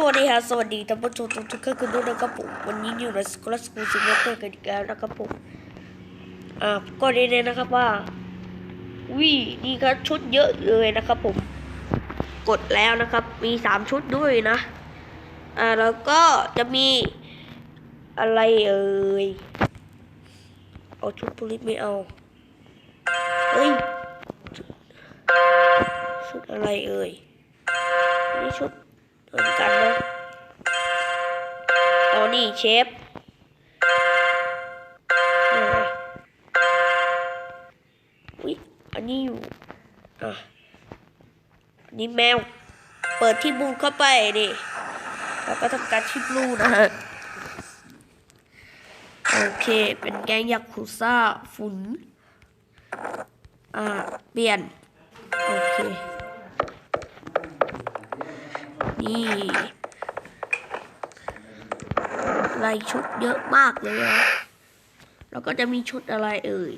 สวัสดีครับสวัสดีท่านผู้ชมทุกท่านกันด้วยนะครับผมวันนี้อยู่ในสกอตสกูลซิมเตอร์กันอีกแล้วนะครับผมอ่าก็ได้เลยนะครับว่าวินี่ครับชุดเยอะเลยนะครับผมกดแล้วนะครับ มีสามชุดด้วยนะอ่าแล้วก็จะมีอะไรเอ่ยเอาชุดโพลิสไม่เอาเฮ้ยชุดชุดอะไรเอ่ยนี่ชุด เหมือนกันนะเอานี่เชฟนี่ไงอุ๊ยอันนี้อยู่ อะอันนี้แมว เปิดที่บูเข้าไปดิแล้วก็ทำการที่บลูนะฮะ โอเค เป็นแกงยาคุซ่าฝุ่น อ่า เปลี่ยน โอเค นี่ลายชุดเยอะมากเลยนะแล้วก็จะมีชุดอะไรเอ่ย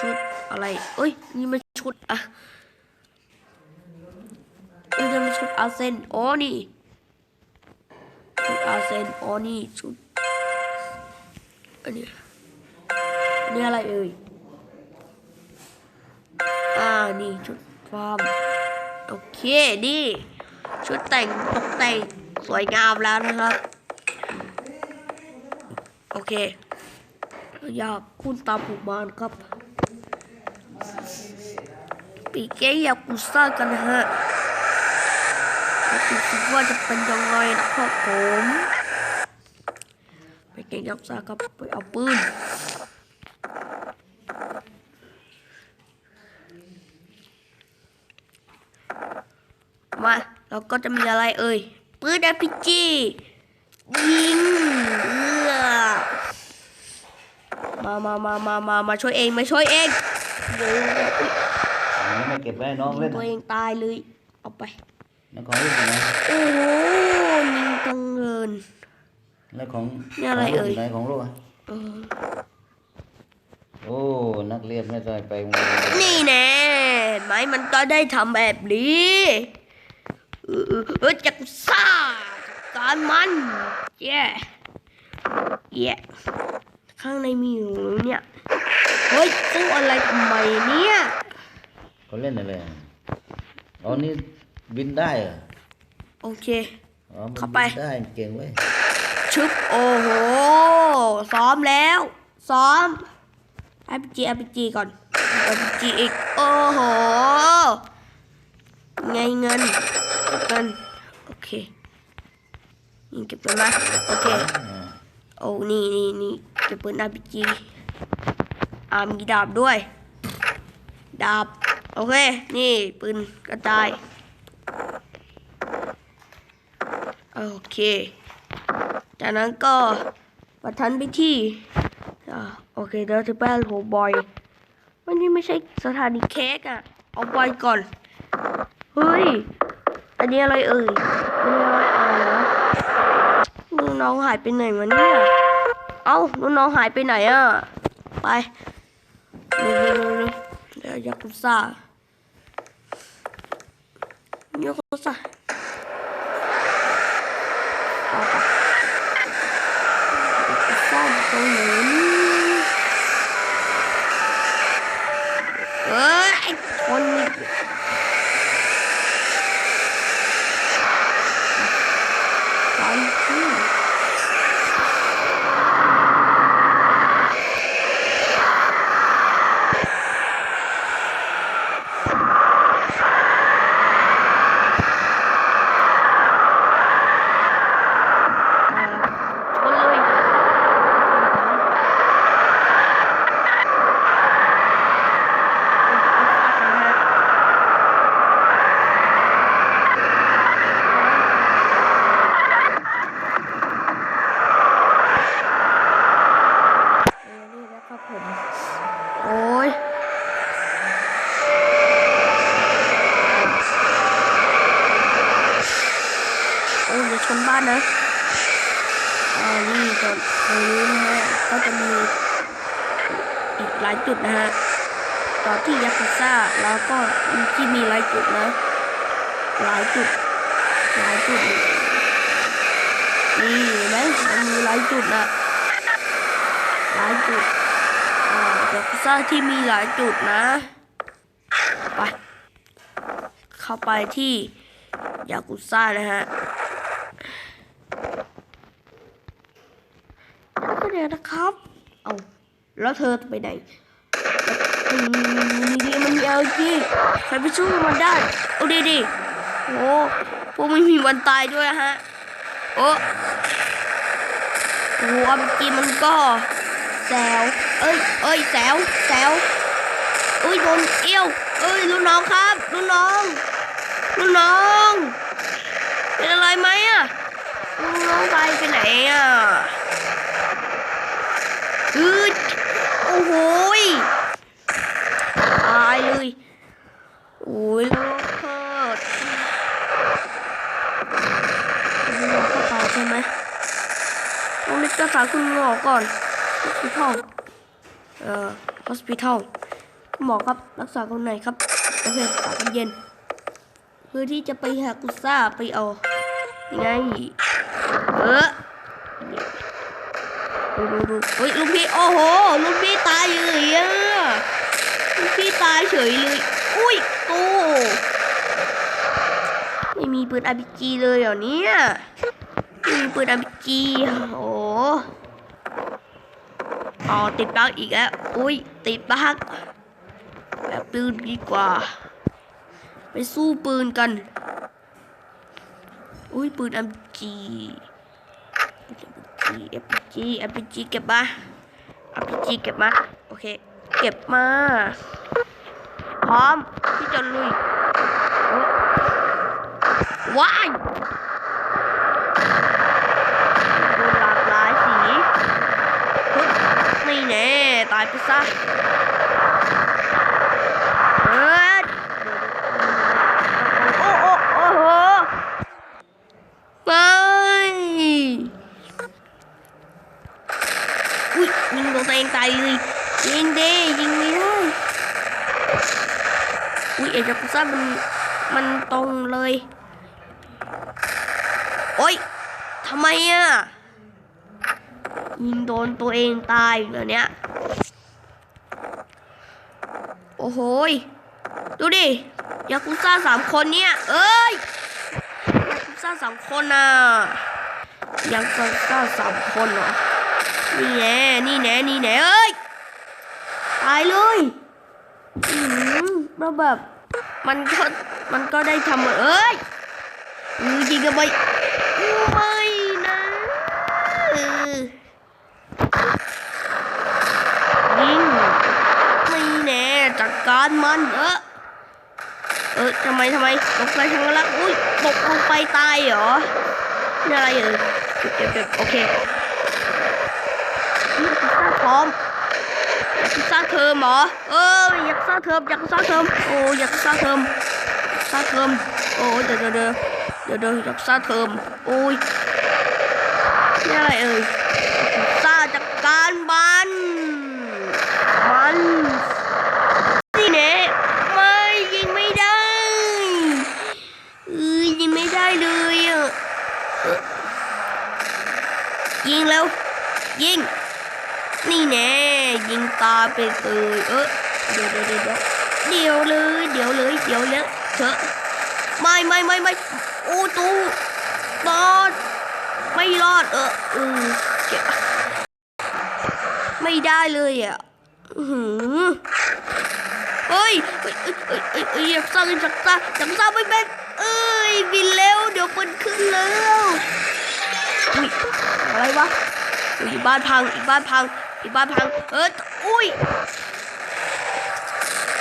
ชุดอะไร เอ้ย นี่มันชุดอะนี่จะเป็นชุดอาเซนอ๋อนี่ ชุดอาเซนอ๋อนี่ชุด อันนี้อันนี่อะไรเอ่ย อ่า นี่ชุดฟาร์ม โอเค นี่ ชุดแต่งตกแต่งสวยงามแล้วนะครับ โอเค อยากคุณตามผมมานครับปีเก้อยากกุซ่ากันนะฮะมาดูสิว่าจะเป็นยังไงนะครับผมไปเก้อยากกุซ่าครับไปเอาปืนมา เราก็จะมีอะไรเอ่ยปืน RPG ยิงเอือมามามามามามาช่วยเองมาช่วยเองเดี๋ยวอุ๊ยอันนี้ไม่เก็บไว้ให้น้องเล่นตัวเองตายเลยเอาไปแล้วของลูกอยู่ไหนโอ้โหยิงตังเงินแล้วของนี่อะไรขงลูกเอ่ยไหนของลูกอะเออโอ้นักเรียนไม่ได้ไปโรงเรียนนี่แน่เห็นไหมมันก็ได้ทำแบบนี้ เออเออเออจักรซ่าจัดการมันเย้เย้ข้างในมีอยู่เนี่ย เฮ้ยตู้อะไรทำไมเนี่ยเขาเล่นอะไรอะอ๋อนี่บินได้เหรอโอเคอ๋อมันเข้าไปบินได้เก่งเว้ยชึบโอ้โห ซ้อมแล้ว ซ้อม RPG RPG ก่อน RPG อีก โอ้โห ไงเงินเก็บเงินโอเคนี่เก็บเงินมาโอเคโอ้นี่นี่นี่เก็บปืน RPG อ่ามีดาบด้วย ดาบ โอเค นี่ปืนกระจาย โอเค จากนั้นก็ประทันไปที่โอเคเดี๋ยวจะไปโหบอยวันนี้ไม่ใช่สถานีเค้กอะเอาบอยก่อน เฮ้ย อันนี้อะไรเอ่ยอันนี้อะไรอ่านนะน้องหายไปไหนวะเนี่ย เอ้าน้องหายไปไหนอะ ไปเร็วๆๆๆเดี๋ยวยากุซ่ายากุซ่าเอาไปซ่อนตรงไหนนี่เอ้ยไอ้คนนี่ตอนที่มาชนเลย เออนี่นะครับผม โอ้ย โอ้ยอย่าชนบ้านนะ อ่า นี่ก็ตรงนี้นะฮะ ก็จะมีอีกหลายจุดนะฮะ ต่อที่ยากุซ่าแล้วก็ที่มีหลายจุดนะหลายจุดหลายจุดนี่เห็นไหมมันมีหลายจุดนะหลายจุดอ่ายากุซ่าที่มีหลายจุดนะไปเข้าไปที่ยากุซ่านะฮะแล้วก็เดี๋ยวนะครับ เอาแล้วเธอไปไหนอืม ดีมันมีเอาจริงใครไปสู้มันได้เอาดีดิโอ้พวกไม่มีวันตายด้วยฮะโอ้โหเอาจริงมันก็แซวเอ้ยเอ้ยแซวแซวเอ้ยโดนเอี้ยวเอ้ยรุ่นน้องครับรุ่นน้องรุ่นน้อง เป็นอะไรไหมอะรุ่นน้องไปไปไหนอะอือโอ้โหยตายเลยโอ้ยโลกเพิดรุ่นน้องก็ตายใช่ไหมต้องรีบรัก ษาคุณหมอก่อน hospital เอ่อ hospital หมอครับ รักษาคนไหนครับโอเคสามเย็น เพื่อที่จะไปหากุซ่าไปเอายังไงเออดูดูดูเฮ้ยลุงพี่โอ้โหลุงพี่ตายเลยอะลุงพี่ตายเฉยเลยอุ้ยโตไม่มีปืนอาร์พีจีเลยเหรอเนี่ยไม่มีปืนอาร์ พีจีโออ๋อติดปลั๊กอีกแล้ว อุ้ยติดปลั๊กแบบปืนดีกว่า ไปสู้ปืนกัน อุ้ยปืน MG MG MG MG เก็บมา MG เก็บมาโอเค เก็บมา พร้อมที่จะลุยว้ายปืนหลากหลายสีฮึบนี่แน่ ตายไปซะเฮ้ยโอ้โอ้โอ้โหไปอุ้ยยิงโดนตัวเองตายเลยยิงเด้ยิงไม่ได้อุ้ยเอจักุซ่ามันมันตรงเลย โอ้ยทำไมอะยิงโดนตัวเองตายเหรอเนี่ยโอ้โหดูดิยากุซ่าสามคนเนี่ย เอ้ยยากุซ่าสามคนน่ะยากุซ่าสามคนเหรอนี่แน่นี่แน่นี่แน่เอ้ยตายเลยอืมแล้วแบบมันก็มันก็ได้ทำเอ้ยอือยิงกันไปไม่นะเออยิง ไม่แน่จัดการมันเออเออทำไมทำไมตกไปทางล่างอุ้ยตกลงไปตายเหรอนี่อะไรเอ่ยเก็บเก็บโอเคนี่พิซซ่าพร้อมพิซซ่าเทอมเหรอเอออยากซ่าเทอมอยากซ่าเทอมโอ้อยากซ่าเทอมซ่าเทอมโอ้เดี๋ยวเดี๋ยวเดี๋ยวเดี๋ยวเดี๋ยวอยากซ่าเทอมโอ้ยนี่อะไรเอ่ยพิซซ่าจัดการมันมัน นี่เน่ไม่ยิงไม่ได้เออยิงไม่ได้เลยอะเออยิ งแล้วยิง นี่แน่ยิงตาไปเลยเออเดี๋ยวเดี๋ยวเดี๋ยวเดี๋ยวเลยเดี๋ยวเลยเดี๋ยวเลยเถอะไม่ไม่ไม่ไม่โอ้ตูตอดไม่รอดเออเออเก็บไม่ได้เลยอะอือหือเฮ้ยเฮ้ยเฮ้ยเฮ้ยเฮ้ยเฮ้ยอยากสร้างอยากสร้างอยากสร้าไม่เป็นเอ้ยบินเร็วเดี๋ยวมันขึ้นแล้ว อะไรวะอีกบ้านพังอีกบ้านพัง อีกบ้านพังเอออุ้ย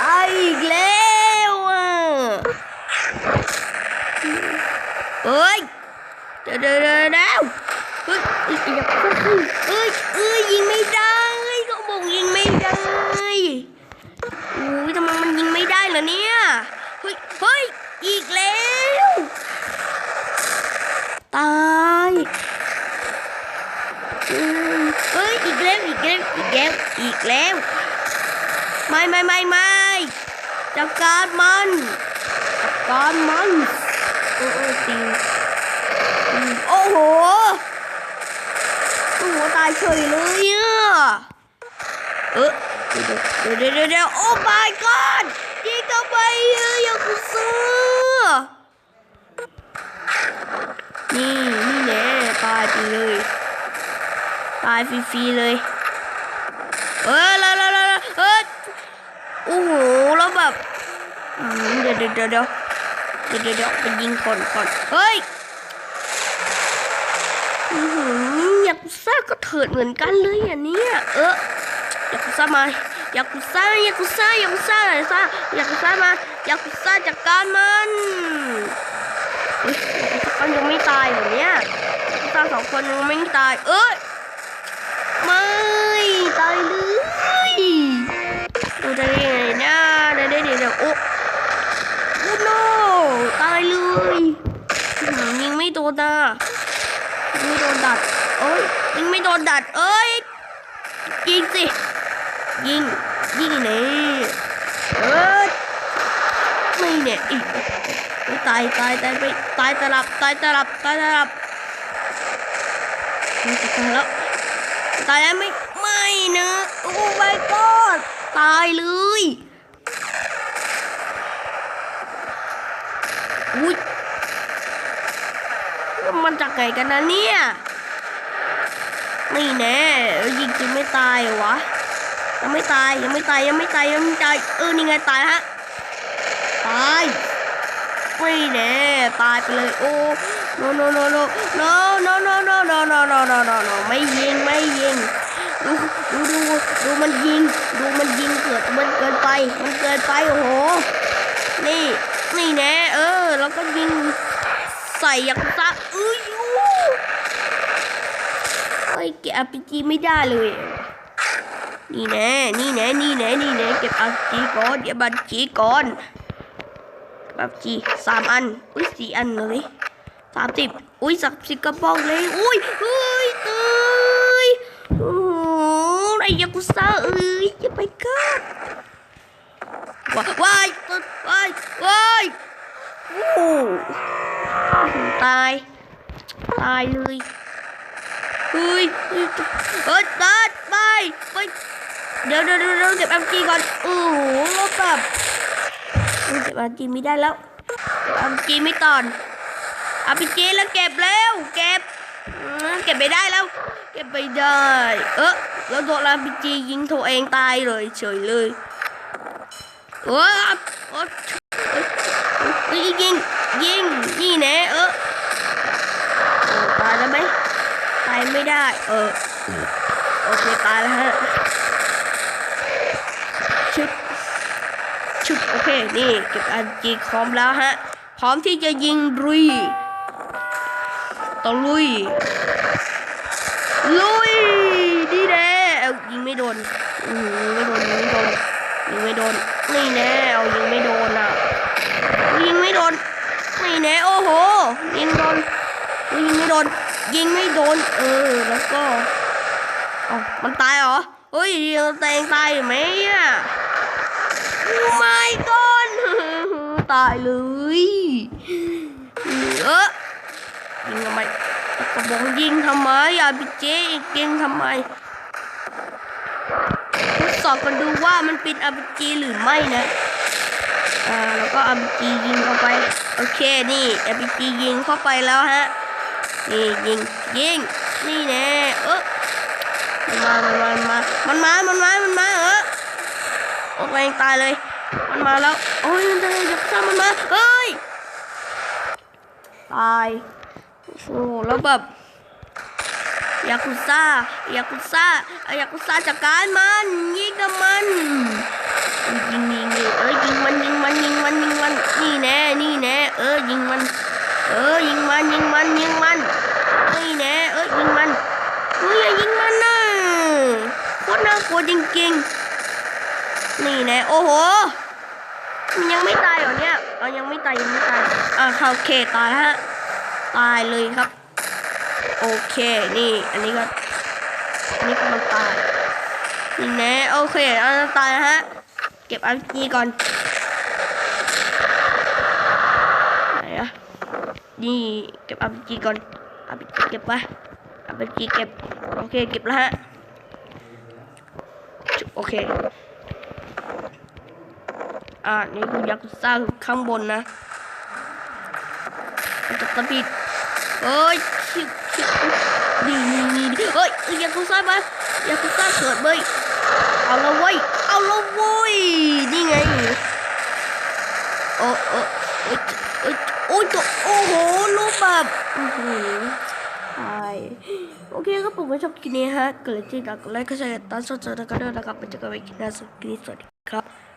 ตายอีกแล้วอะเฮ้ยเดี๋ยวเดี๋ยวเดี๋ยวเดี๋ยวเฮ้ยเฮ้ยอยากสร้างเอ้ยเอ้ยยิงไม่ได้เขาบอกยิงไม่ได้ อุ้ยทำไมมันยิงไม่ได้เหรอเนี่ย เฮ้ย เฮ้ย อีกแล้ว ตายอืมเฮ้ย อีกแล้ว อีกแล้วอีกแล้ว ไม่ไม่ไม่ไม่จัดการมันจัดการมันเออเออตีโอ้โหโอ้โหตายเฉยเลยอะเออเดี๋ยวเดี๋ยวเดี๋ยวเดี๋ยวโอ้ my god ยิงทำไมอะอยากซื้อนี่นี่แน่ตายไปเลย ตายฟรีๆเลย เออแล้วแล้วแล้วแล้วเออโอ้โหแล้วแบบเดี๋ยวเดี๋ยวเดี๋ยวเดี๋ยวเดี๋ยวไปยิงคนก่อนเฮ้ยอือหืออยากซ่าก็เถิดเหมือนกันเลยอะเนี่ยเอออยากซ่ามาอยากซ่าอยากซ่าอยากซ่าอยากซ่าอยากซ่ามาอยากซ่าจัดการมันเฮ้ยมันยังไม่ตายเหรอเนี่ยตาสองคนยังไม่ตายเอ้ย โนตายเลยหือยิงไม่โดนนะไม่โดนดัดเอ้ยยิงไม่โดนดัดเอ้ยยิงสิยิงยิงนี่เอ้ยไม่เนี่ยอีกตายตายตายไปตายตลับตายตลับตายตลับตายแล้วตายแล้วไม่ไม่นะโอ้ my god ตายเลย มันจากไหนกันนะเนี่ย ไม่แน่ยยิงจริงไม่ตายเหรอวะ ยังไม่ตายยังไม่ตายยังไม่ตายยังไม่ตายเออนี่ไงตายฮะ ตาย ไม่แน่ตายไปเลยโอ้ no no no no no no no no no no no no no no ไม่ยิงไม่ยิงดูดูดูดูมันยิง ดูมันยิงเกิดมันเกินไป มันเกินไปโอ้โห นี่นี่แน่เออ แล้วก็ยิง ใส่ยักษ์ซะเอ้ยอู้เฮ้ยเก็บอาพีจีไม่ได้เลยนี่แน่นี่แน่นี่แน่นี่แน่เก็บอาพีจีก่อนเดี๋ยวบัญชีก่อนบัญชีสามอันอุ้ยสี่อันเลยสามสิบอุ้ยสักสิบกระบอกเลยอุ้ยเฮ้ยเอ้ยโอ้ไอยากุซ่าเอ้ยอย่าไปกันว้ายว้ายว้ายว้ายโอ้ ตาย ตายเลยเฮ้ยเฮ้ยเฮ้ยตัดไปไปเดี๋ยวเดี๋ยวเดี๋ยวเก็บแอมจีก่อนโอ้โหลบแบบเก็บแอมจีไม่ได้แล้วแอมจีไม่ตอนเอาไปจีแล้วเก็บแล้วเก็บเก็บไม่ได้แล้ว เก็บไม่ได้ เออแล้วโดนอาพีจียิงตัวเองตายเลยเฉยเลยเออเออเออยิงยิง นี่แน่เออตายแล้วไหมตายไม่ได้ เออ โอเคตายแล้วฮะ ชุบ ชุบ โอเค นี่เก็บอันจีพร้อมแล้วฮะ พร้อมที่จะยิงรุยต้องลุย ลุย ดีแน่เอายิงไม่โดนอือไม่โดนยิงไม่โดนยิงไม่โดน นี่แน่เอายิงไม่โดนอะยิงไม่โดน นี่แน่โอ้โห ยิงโดนยิงไม่โดน ยิงไม่โดน เออ แล้วก็อ้ามันตายเหรอเฮ้ยแตงตายไหมอะไม่ก่อนตายเลยเออยิงทำไมกระบอกยิงทำไมอะพี่เจ๊ยิงทำไมทดสอบกันดูว่ามันเป็นอาร์จีหรือไม่นะ อ่าแล้วก็อาร์จียิงเข้าไป โอเคนี่อาร์จียิงเข้าไปแล้วฮะนี่ยิงยิงนี่แน่เออมันมามันมามันมามันมามันมาเออโอ้ยตายเลย มันมาแล้วโอ้ยมันจะยักษ์มันมาเฮ้ยตายโอ้แล้วแบบยากุซ่ายากุซ่ายากุซ่าจัดการมันยิงกับมันยิงยิงเอ้ยยิงมันยิ มันยิงมันยิงมันนี่แน่นี่แน่เออยิงมัน เออยิงมันยิงมันยิงมันนี่แน่เออยิงมันเฮ้ยอย่ายิงมันนะโคตรน่ากลัวจริงๆ นี่แน่โอ้โหมันยังไม่ตายเหรอเนี่ยเออยังไม่ตายยังไม่ตายอ่าโอเคตายฮะตายเลยครับ โอเคนี่อันนี้ก็อันนี้กำลังตายนี่แน่โอเคอันนั้นตายฮะเก็บอันนี้ก่อน ไห นี่เก็บอาร์พีจีก่อนอาร์พีจีเก็บไปอาร์พีจีเก็บโอเคเก็บแล้วฮะโอเคอ่านี่คือยากุซ่าข้างบนนะมันจะตะปิดเฮ้ยชิบชิบนี่นี่นี่เฮ้ยยากุซ่ามายากุซ่าเกิดเว้ยเอาละเว้ยเอาละเว้ยนี่ไงโอ้โอ้ อ้ยตกโอ้โหรูปแบบอื้อหือใช่โอเคครับผมก็ชอบคลิปนี้ฮะเกิดอะไรขึ้นก็ไลค์ก็แชร์ตามช่องทางกันด้วยนะครับไปเจอกันใหม่คลิปหน้าสวัสดีครับ